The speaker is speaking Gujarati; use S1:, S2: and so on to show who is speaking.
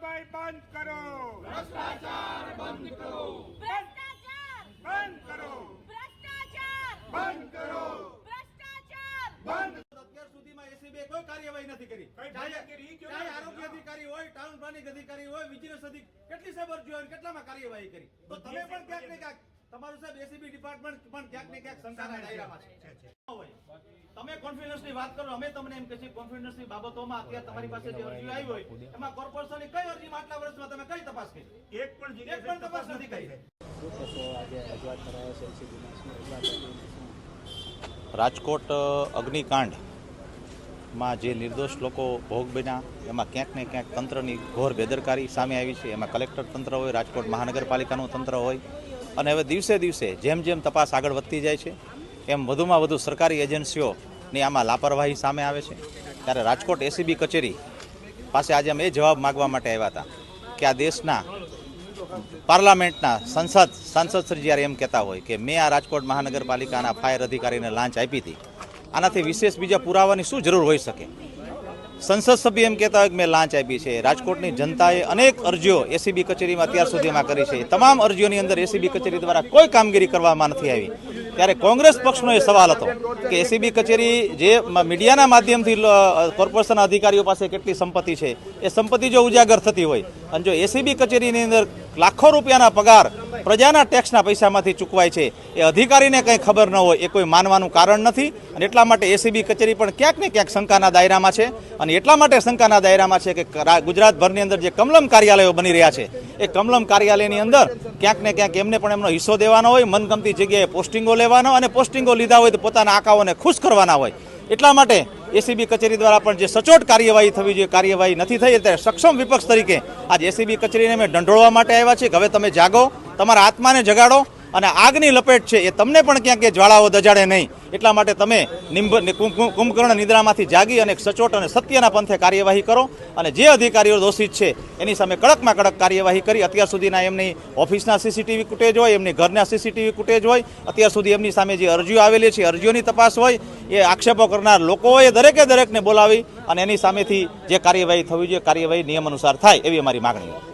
S1: ભાઈ બંધ કરો.
S2: ભ્રષ્ટાચાર
S1: બંધ કરો.
S2: બંધ કરો.
S1: ભ્રષ્ટાચાર!
S2: બંધ કરો.
S1: ભ્રષ્ટાચાર!
S2: બંધ.
S3: અત્યાર સુધીમાં એસીબીએ કોઈ કાર્યવાહી નથી કરી.
S1: કઈ
S3: ચાહે આરોગ્ય અધિકારી હોય ટાઉન પ્લાનિંગ અધિકારી હોય વિજિલન્સ અધિકારી કેટલી સાહેબ અરજીઓ કેટલામાં કાર્યવાહી કરી? તો તમે પણ ક્યાંક ને ક્યાંક તમારું સાહેબ એસીબી ડિપાર્ટમેન્ટ પણ ક્યાંક ને ક્યાંક શંકાના દાયરામાં છે. તમે તમે કોન્ફિડન્સની વાત કરો અમે તમને એમ કહીએ કોન્ફિડન્સની બાબતોમાં અત્યારે તમારી પાસે જે અરજી આવી હોય એમાં કોર્પોરેશનની કઈ અરજીમાં આટલા વર્ષમાં તમે કઈ તપાસ કરી?
S1: એક પણ
S3: એક પણ તપાસ નથી કરી.
S4: રાજકોટ અગ્નિકાંડ અગ્નિકાંડમાં જે નિર્દોષ લોકો ભોગ બન્યા એમાં ક્યાંક ને ક્યાંક તંત્રની ઘોર બેદરકારી સામે આવી છે. એમાં કલેક્ટર તંત્ર હોય રાજકોટ મહાનગરપાલિકાનું તંત્ર હોય અને હવે દિવસે દિવસે જેમ જેમ તપાસ આગળ વધતી જાય છે, એમ વધુમાં વધુ સરકારી એજન્સીઓની આમાં લાપરવાહી સામે આવે છે. ત્યારે રાજકોટ એસીબી કચેરી પાસે આજે અમે એ જવાબ માગવા માટે આવ્યા હતા કે આ દેશના પાર્લામેન્ટના સંસદ, સાંસદ શ્રી જ્યારે એમ કહેતા હોય કે મેં આ રાજકોટ મહાનગરપાલિકાના ફાયર અધિકારીને લાંચ આપી હતી, આનાથી વિશેષ બીજા પુરાવાની શું જરૂર હોઈ શકે? સંસદ સભ્ય એમ કહેતા હોય કે મેં લાંચ આપી છે. રાજકોટની જનતાએ અનેક અરજીઓ એસીબી કચેરીમાં અત્યાર સુધીમાં કરી છે. તમામ અરજીઓની અંદર એસીબી કચેરી દ્વારા કોઈ કામગીરી કરવામાં નથી આવી. ત્યારે કોંગ્રેસ પક્ષનો એ સવાલ હતો કે એસીબી કચેરી જે મીડિયાના માધ્યમથી કોર્પોરેશનના અધિકારીઓ પાસે કેટલી સંપત્તિ છે, એ સંપત્તિ જો ઉજાગર થતી હોય અને જો એસીબી કચેરીની અંદર લાખો રૂપિયાના પગાર પ્રજાના ટેક્સના પૈસામાંથી ચૂકવાય છે, એ અધિકારીને કંઈ ખબર ન હોય, એ કોઈ માનવાનું કારણ નથી. અને એટલા માટે એસીબી કચેરી પણ ક્યાંક ને ક્યાંક શંકાના દાયરામાં છે. અને એટલા માટે શંકાના દાયરામાં છે કે ગુજરાતભરની અંદર જે કમલમ કાર્યાલયો બની રહ્યા છે, એ કમલમ કાર્યાલયની અંદર ક્યાંક ને ક્યાંક એમને પણ એમનો હિસ્સો દેવાનો હોય, મનગમતી જગ્યાએ પોસ્ટિંગો લેવાનો અને પોસ્ટિંગો લીધા હોય તો પોતાના આંકાઓને ખુશ કરવાના હોય. એટલા માટે એસીબી કચેરી દ્વારા પણ જે સચોટ કાર્યવાહી થવી જોઈએ, કાર્યવાહી નથી થઈ ત્યારે સક્ષમ વિપક્ષ તરીકે આજ એસીબી કચેરીને અમે દંડોળવા માટે આવ્યા છીએ કે હવે તમે જાગો, તમારા આત્માને જગાડો અને આગની લપેટ છે એ તમને પણ ક્યાંક ક્યાં જ્વાળાઓ દજાડે નહીં. એટલા માટે તમે કુંભ- કુંભકર્ણ નિદ્રામાંથી જાગી અને સચોટ અને સત્યના પંથે કાર્યવાહી કરો. અને જે અધિકારીઓ દોષિત છે, એની સામે કડકમાં કડક કાર્યવાહી કરી. અત્યાર સુધીના એમની ઓફિસના સીસીટીવી ફૂટેજ હોય, એમની ઘરના સીસીટીવી ફૂટેજ હોય, અત્યાર સુધી એમની સામે જે અરજીઓ આવેલી છે, અરજીઓની તપાસ હોય, એ આક્ષેપો કરનાર લોકોએ દરેકે દરેકને બોલાવી અને એની સામેથી જે કાર્યવાહી થવી જોઈએ, કાર્યવાહી નિયમ અનુસાર થાય એવી અમારી માગણી